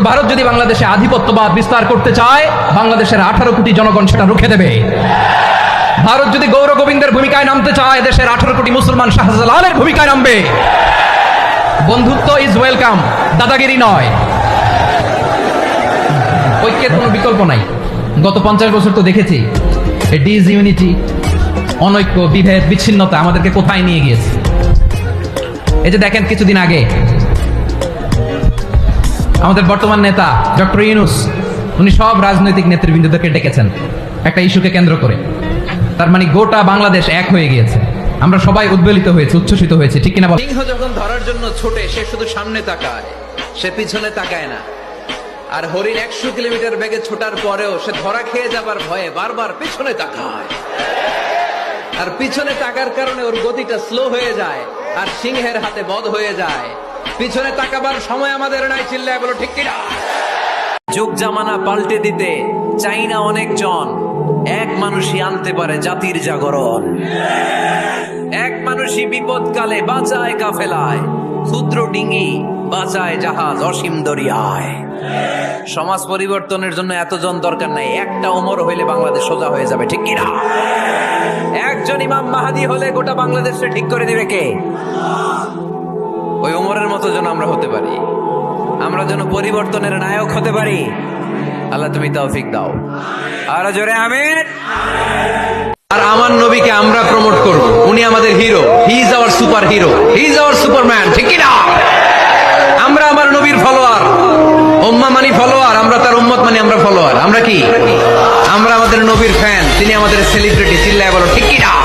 কিন্তু ভারত যদি বাংলাদেশে আধিপত্যবাদ বিস্তার করতে চায়, বাংলাদেশের আঠারো কোটি জনগণ সেটা রুখে দেবে। ভারত যদি গৌর গোবিন্দের ভূমিকায় নামতে চায়, দেশের আঠারো কোটি মুসলমান শাহজালালের ভূমিকায় নামবে। বন্ধুত্ব ইজ ওয়েলকাম দাদাগিরি নয়। ঐক্যের কোনো বিকল্প নাই। গত পঞ্চাশ বছর তো দেখেছি ডিজ ইউনিটি অনৈক্য, বিভেদ, বিচ্ছিন্নতা আমাদেরকে কোথায় নিয়ে গিয়েছে? এই যে দেখেন কিছুদিন আগে আমাদের বর্তমান নেতা ডক্টর ইউনুস, উনি সব রাজনৈতিক নেতৃবৃন্দদেরকে ডেকেছেন, একটা ইস্যুকে কেন্দ্র করে। তার মানে গোটা বাংলাদেশ এক হয়ে গিয়েছে। আমরা সবাই উদ্বেলিত হয়েছে, উচ্ছ্বসিত হয়েছে, ঠিক কিনা সিংহ যখন ধরার জন্য ছোটে, সে শুধু সামনে তাকায়, সে পিছনে তাকায় না। আর হরিণ একশো কিলোমিটার বেগে ছোটার পরেও সে ধরা খেয়ে যাবার ভয়ে বারবার পিছনে তাকায়। আর পিছনে তাকার কারণে ওর গতিটা স্লো হয়ে যায়, আর সিংহের হাতে বধ হয়ে যায়। পিছনে তাকাবার সময় আমাদের নাই চিল্লায় বলো, ঠিক কিনা? যুগ জামানা পাল্টে দিতে চাই না অনেকজন। এক মানুষই আনতে পারে জাতির জাগরণ। এক মানুষই বিপদকালে বাঁচায় কাফেলায়। ক্ষুদ্র ডিঙ্গি বাঁচায় জাহাজ অসীম দরিয়ায়। সমাজ পরিবর্তনের জন্য এতজন দরকার নাই। একটা ওমর হইলে বাংলাদেশ সোজা হয়ে যাবে, ঠিক কিনা? একজন ইমাম মাহাদি হলে গোটা বাংলাদেশে ঠিক করে দিবে কে? আমরা হতে পারি। আমরা যেন পরিবর্তনের নায়ক হতে পারি। আল্লাহ তুমি তৌফিক দাও। আর জোরে আমিন। আর আমার নবীকে আমরা প্রমোট করব। উনি আমাদের hero he is our super hero he is our superman ঠিক না? আমরা আমার নবীর ফলোয়ার উম্মা মানি ফলোয়ার আমরা তার উম্মত মানি আমরা ফলোয়ার আমরা কি? আমরা আমাদের নবীর ফ্যান তিনি আমাদের সেলিব্রিটি চিল্লায় বলো, ঠিক না?